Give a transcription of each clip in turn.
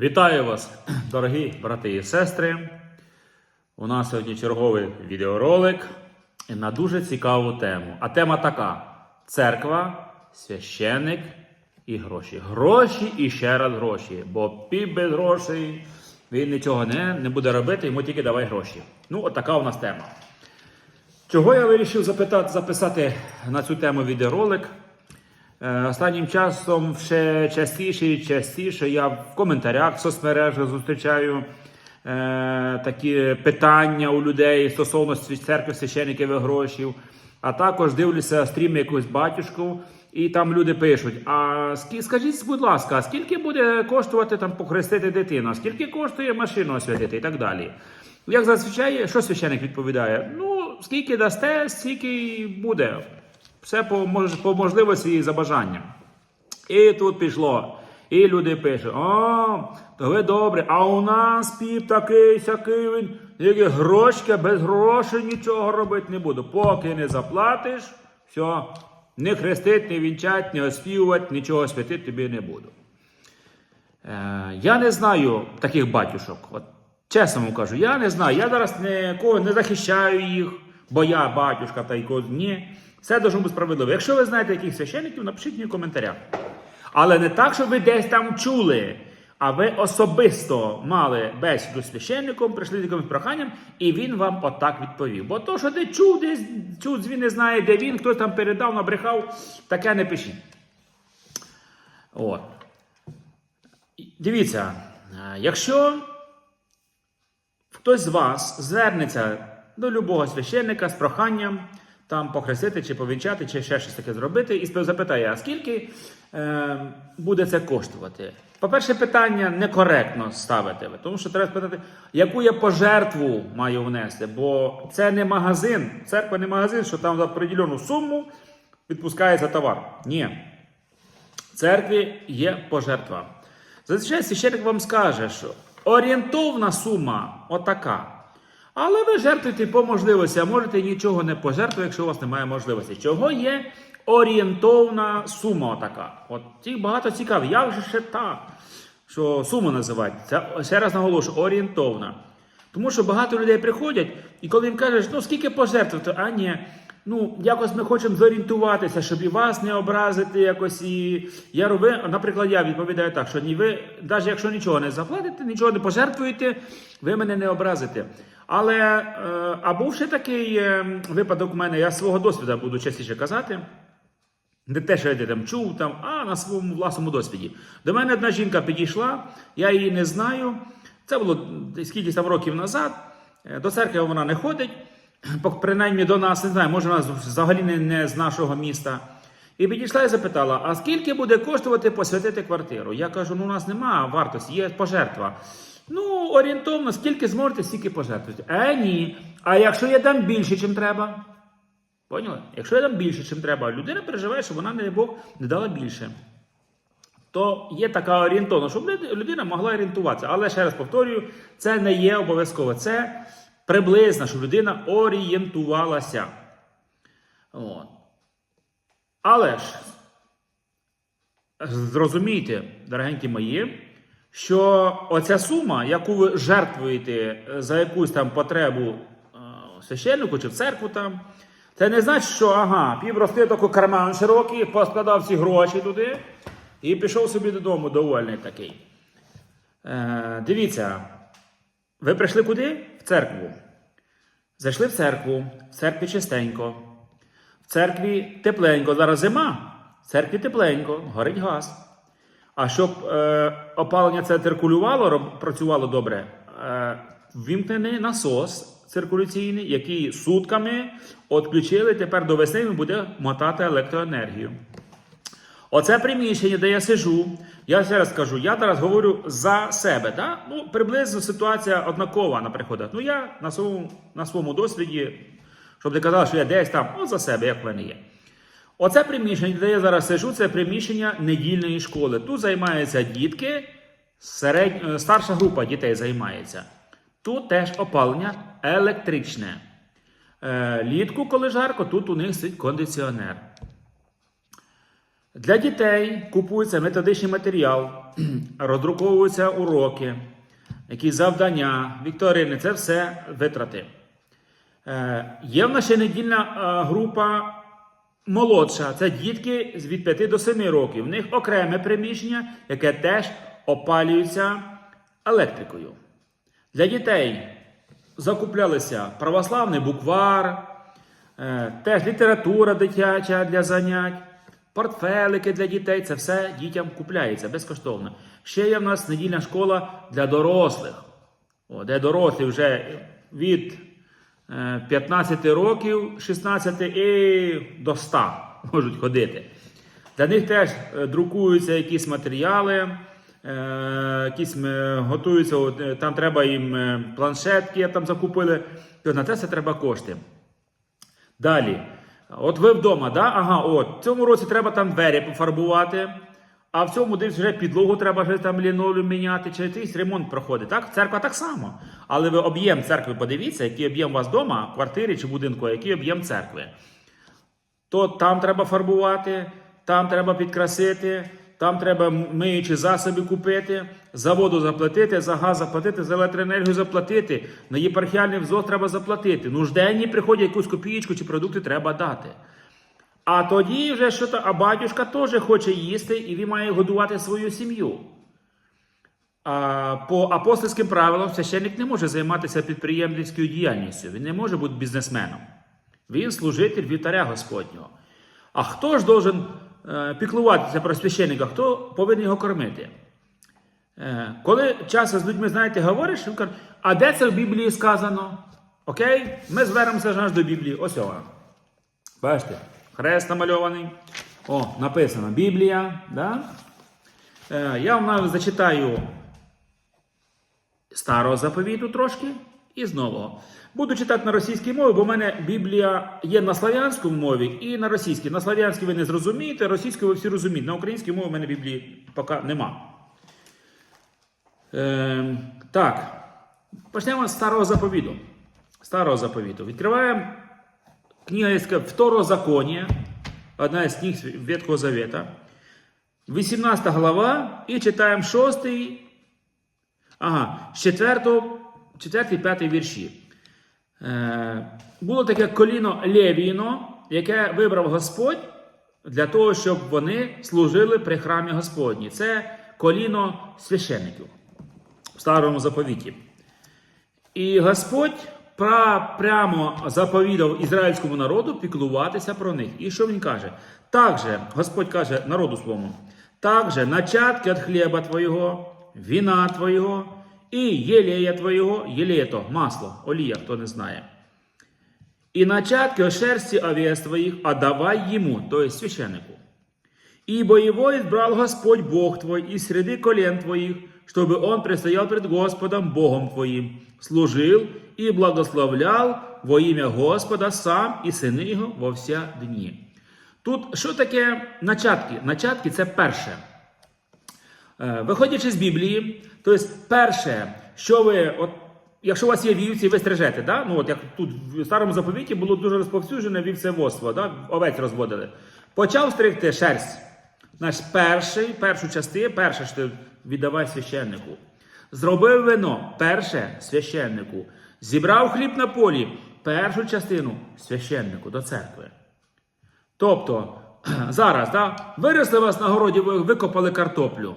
Вітаю вас, дорогі брати і сестри. У нас сьогодні черговий відеоролик на дуже цікаву тему. А тема така: церква, священник і гроші. Гроші і ще раз гроші. Бо піп без грошей він нічого не, не буде робити, йому тільки давай гроші. Ну, от така у нас тема. Чого я вирішив запитати, записати на цю тему відеоролик? Е, Останнім часом ще частіше і частіше я в коментарях в соцмережах зустрічаю е, такі питання у людей стосовно церкви священиків і грошів. А також дивлюся стріми якогось батюшку, і там люди пишуть: А скажіть, будь ласка, скільки буде коштувати там похрестити дитину? Скільки коштує машину освятити і так далі? Як зазвичай, що священик відповідає? Ну, скільки дасте, стільки й буде. Все по, мож- по можливості і за бажанням. І тут пішло. І люди пишуть: о, то ви добре, а у нас піп такий сякий він, тільки грошки, без грошей нічого робити не буду. Поки не заплатиш, все, не хрестить, не вінчать, не оспівувати, нічого святити тобі не буду. Е, я не знаю таких батюшок. От, чесно вам кажу, я не знаю. Я зараз нікого не захищаю їх, бо я батюшка та й ні. Все должно бути справедливо. Якщо ви знаєте яких священників, напишіть мені в коментарях. Але не так, щоб ви десь там чули, а ви особисто мали бесіду з священником, прийшли з якимось проханням, і він вам отак відповів. Бо то, що ти чув, десь чув, він не знає, де він, хтось там передав, набрехав, таке не пишіть. От. Дивіться, е, якщо хтось з вас звернеться до любого священника з проханням там похрестити чи повінчати, чи ще щось таке зробити, і запитає, а скільки е, буде це коштувати? По-перше, питання некоректно ставите ви, тому що треба спитати, яку я пожертву маю внести, бо це не магазин, церква не магазин, що там за определену суму відпускається товар. Ні. В церкві є пожертва. Зазвичай священник вам скаже, що орієнтовна сума отака. Але ви жертвуєте по можливості, а можете нічого не пожертвувати, якщо у вас немає можливості. Чого є орієнтовна сума така? От цих багато цікаво, як же ще так, що суму називають. Це ще раз наголошую, орієнтовна. Тому що багато людей приходять, і коли їм кажеш, ну скільки пожертвувати, а ні. Ну, якось ми хочемо зорієнтуватися, щоб і вас не образити якось. І я роблю, наприклад, я відповідаю так, що ні ви, навіть якщо нічого не заплатите, нічого не пожертвуєте, ви мене не образите. Але е, а був ще такий е, випадок у мене, я свого досвіду буду частіше казати. Не те, що я там чув, там, а на своєму власному досвіді. До мене одна жінка підійшла, я її не знаю. Це було скільки там років назад. Е, До церкви вона не ходить, принаймні до нас, не знаю, може вона взагалі не, не з нашого міста. І підійшла і запитала: а скільки буде коштувати посвятити квартиру? Я кажу, ну у нас немає вартості, є пожертва. Ну, орієнтовно, скільки зможете, стільки пожертвуйте. Е, ні. А якщо я дам більше, чим треба? Поняли? Якщо я дам більше, чим треба, людина переживає, що вона, не Бог, не дала більше. То є така орієнтовна, щоб людина могла орієнтуватися. Але ще раз повторюю, це не є обов'язково. Це приблизно, щоб людина орієнтувалася. От. Але ж зрозумійте, дорогенькі мої, що оця сума, яку ви жертвуєте е, за якусь там потребу е, священнику чи в церкву там, це не значить, що ага, пів рости таку карман широкий, поскладав всі гроші туди і пішов собі додому довольний такий. Е, дивіться, ви прийшли куди? В церкву. Зайшли в церкву, в церкві чистенько, в церкві тепленько. Зараз зима, в церкві тепленько, горить газ. А щоб е, опалення це циркулювало, працювало добре, е, ввімкнений насос циркуляційний, який сутками відключили, тепер до весни він буде мотати електроенергію. Оце приміщення, де я сижу, я ще раз кажу, я зараз говорю за себе. Да? Ну, приблизно ситуація однакова на приходах. Ну, я на своєму, на своєму досвіді, щоб не казали, що я десь там, от за себе, як в мене є. Оце приміщення, де я зараз сижу, це приміщення недільної школи. Тут займаються дітки, серед... е, старша група дітей займається. Тут теж опалення електричне. Е, літку, коли жарко, тут у них сидить кондиціонер. Для дітей купується методичний матеріал, роздруковуються уроки, якісь завдання, вікторини це все витрати. Е, Є в нас ще недільна е, група молодша. Це дітки від 5 до 7 років. В них окреме приміщення, яке теж опалюється електрикою. Для дітей закуплялися православний буквар, е, теж література дитяча для занять, портфелики для дітей. Це все дітям купляється безкоштовно. Ще є в нас недільна школа для дорослих, о, де дорослі вже від е, 15 років, 16 і до 100 можуть ходити. Для них теж е, друкуються якісь матеріали, е, якісь е, готуються, е, там треба їм е, планшетки, там закупили. На це все треба кошти. Далі. От ви вдома, да? ага, от, в цьому році треба там двері пофарбувати, а в цьому десь вже підлогу треба вже там лінолю міняти, чи якийсь ремонт проходить. Так? Церква так само. Але ви об'єм церкви подивіться, який об'єм у вас вдома, квартирі чи будинку, який об'єм церкви то там треба фарбувати, там треба підкрасити, там треба миючі засоби купити, за воду заплатити, за газ заплатити, за електроенергію заплатити, на єпархіальний взвод треба заплатити. Нужденні приходять якусь копієчку чи продукти треба дати. А тоді вже що то, а батюшка теж хоче їсти, і він має годувати свою сім'ю. А по апостольським правилам священник не може займатися підприємницькою діяльністю. Він не може бути бізнесменом. Він служитель вівтаря Господнього. А хто ж должен піклуватися про священника? Хто повинен його кормити? Е, коли часто з людьми, знаєте, говориш, він каже, а де це в Біблії сказано? Окей? Ми звернемося ж до Біблії. Ось вона. Бачите, хрест намальований. О, написано Біблія. Да? Е, я вам зачитаю старого заповіту трошки і з нового. Буду читати на російській мові, бо в мене Біблія є на слав'янському мові і на російській. На слав'янській ви не зрозумієте, російською ви всі розумієте. На українській мові в мене Біблії поки нема. Е, так, почнемо з старого заповіту. Старого заповіту. Відкриваємо книга Второзаконія, одна із книг Ветхого Завета. 18 глава і читаємо 6, ага, з 4, 4 5 вірші. Е, було таке коліно Левіно, яке вибрав Господь для того, щоб вони служили при храмі Господні. Це коліно священників в старому заповіті. І Господь прямо заповідав ізраїльському народу піклуватися про них. І що він каже? Также, Господь каже народу своєму, также начатки від хліба твоєго, вина твоєго і єлея твоєго, єлея то масло, олія, хто не знає. І начатки от шерсти овец твоих отдавай ему, то есть священнику. Ибо его избрал Господь Бог твой из среды колен твоих, чтобы он предстоял пред Господом Богом твоим, служил и благословлял во имя Господа сам і сини його во вся дні. Тут що таке начатки? Начатки це перше. Е, Виходячи з Біблії, то есть перше, що ви, от, якщо у вас є вівці, ви стрижете, да? ну, от як тут в старому заповіті було дуже розповсюджене вівцеводство, да? овець розводили. Почав стригти шерсть. Наш перший, першу частину, перше, що віддавай священнику. Зробив вино, перше священнику. Зібрав хліб на полі, першу частину священнику до церкви. Тобто, зараз, да, виросли вас на городі, ви викопали картоплю.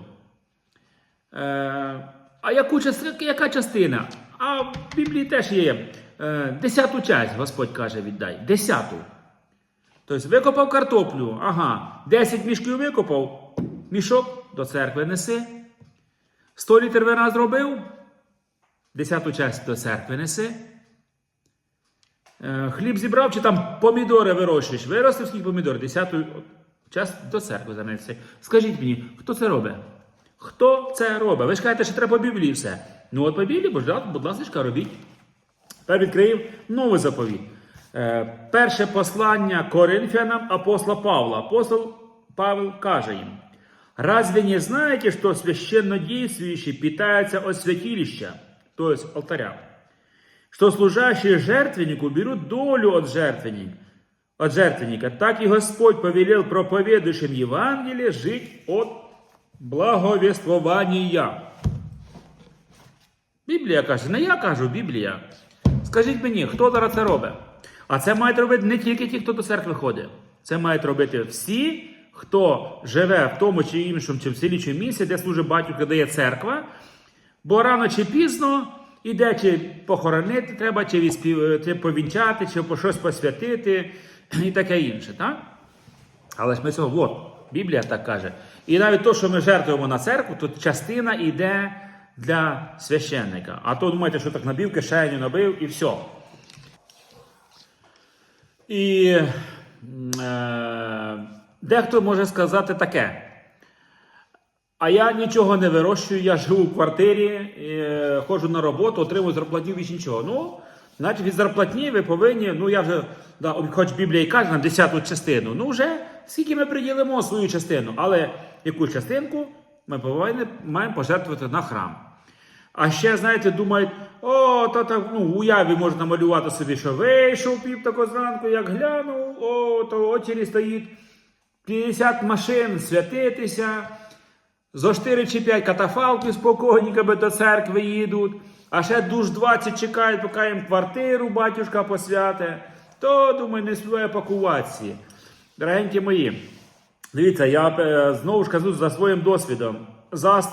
Е, а яку яка частина? А в Біблії теж є е, десяту часть, Господь каже, віддай. Десяту. Тобто викопав картоплю, ага, 10 мішків викопав, мішок до церкви неси. 100 літр вина зробив, десяту часть до церкви неси. Е, Хліб зібрав, чи там помідори вирощуєш. Виростив скільки помідор, десяту часть до церкви занеси. Скажіть мені, хто це робить? Хто це робить? Ви ж кажете, що треба по Біблії все. Ну от по Біблії, будь ласка, робіть. Тепер відкриємо новий заповіт. Е, перше послання Коринфянам апостола Павла. Апостол Павел каже їм: Разве не знаете, что священнодействующие питаются от святилища, то есть алтаря, что служащие жертвеннику берут долю от жертвенника, жертвенника, так и Господь повелел проповедующим Евангелие жить от Благовіствування. Біблія каже, не я кажу, Біблія. Скажіть мені, хто зараз це робить? А це мають робити не тільки ті, хто до церкви ходить. Це мають робити всі, хто живе в тому чи іншому, чи в селі, чи в місті, де служить батюшка, де є церква. Бо рано чи пізно іде чи похоронити треба, чи, відспів... чи повінчати, чи по щось посвятити і таке інше. Так? Але ж ми цього, от, Біблія так каже. І навіть то, що ми жертвуємо на церкву, то частина йде для священника. А то думаєте, що так набив кишеню, набив і все. І е, дехто може сказати таке. А я нічого не вирощую, я живу в квартирі, е, ходжу на роботу, отримую зарплатню більш нічого. Ну, значить, від зарплатні ви повинні, ну я вже, да, хоч Біблія і каже на 10 частину, ну вже скільки ми приділимо свою частину, але яку частинку ми повинні маємо пожертвувати на храм. А ще, знаєте, думають, о, то так, ну, уяві можна намалювати собі, що вийшов пів тако зранку, як глянув, о, то очері стоїть 50 машин святитися. Зо 4 чи 5 катафалків спокійненько до церкви їдуть, а ще душ 20 чекають, поки їм квартиру батюшка посвяте. То, думаю, не своє пакуватися. Дорогенькі мої, дивіться, я е, знову ж кажу за своїм досвідом.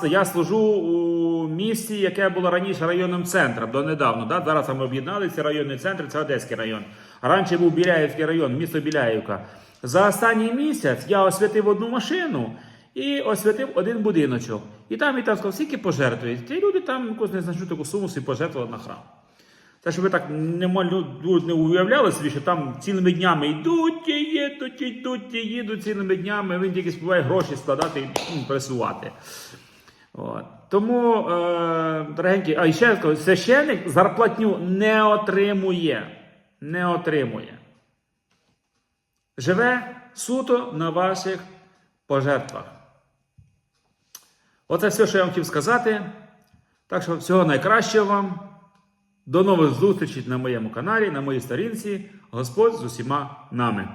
Я служу у місті, яке було раніше районним центром донедавна. Да? Зараз ми об'єдналися районний центр, це Одеський район. Раніше був Біляївський район, місто Біляївка. За останній місяць я освятив одну машину і освятив один будиночок. І там і там сказав, скільки пожертвують. Ті люди там якусь незначну таку суму собі пожертвували на храм. Це щоб ви так не, малю- не уявляли собі, що там цілими днями йдуть, і їдуть, йдуть, і їдуть цілими днями, він тільки співає гроші складати і м, пресувати. От. Тому, е, дорогенькі, а ще раз кажу, священник зарплатню не отримує. Не отримує. Живе суто на ваших пожертвах. Оце все, що я вам хотів сказати. Так що всього найкращого вам. До нових зустрічей на моєму каналі, на моїй сторінці. Господь з усіма нами.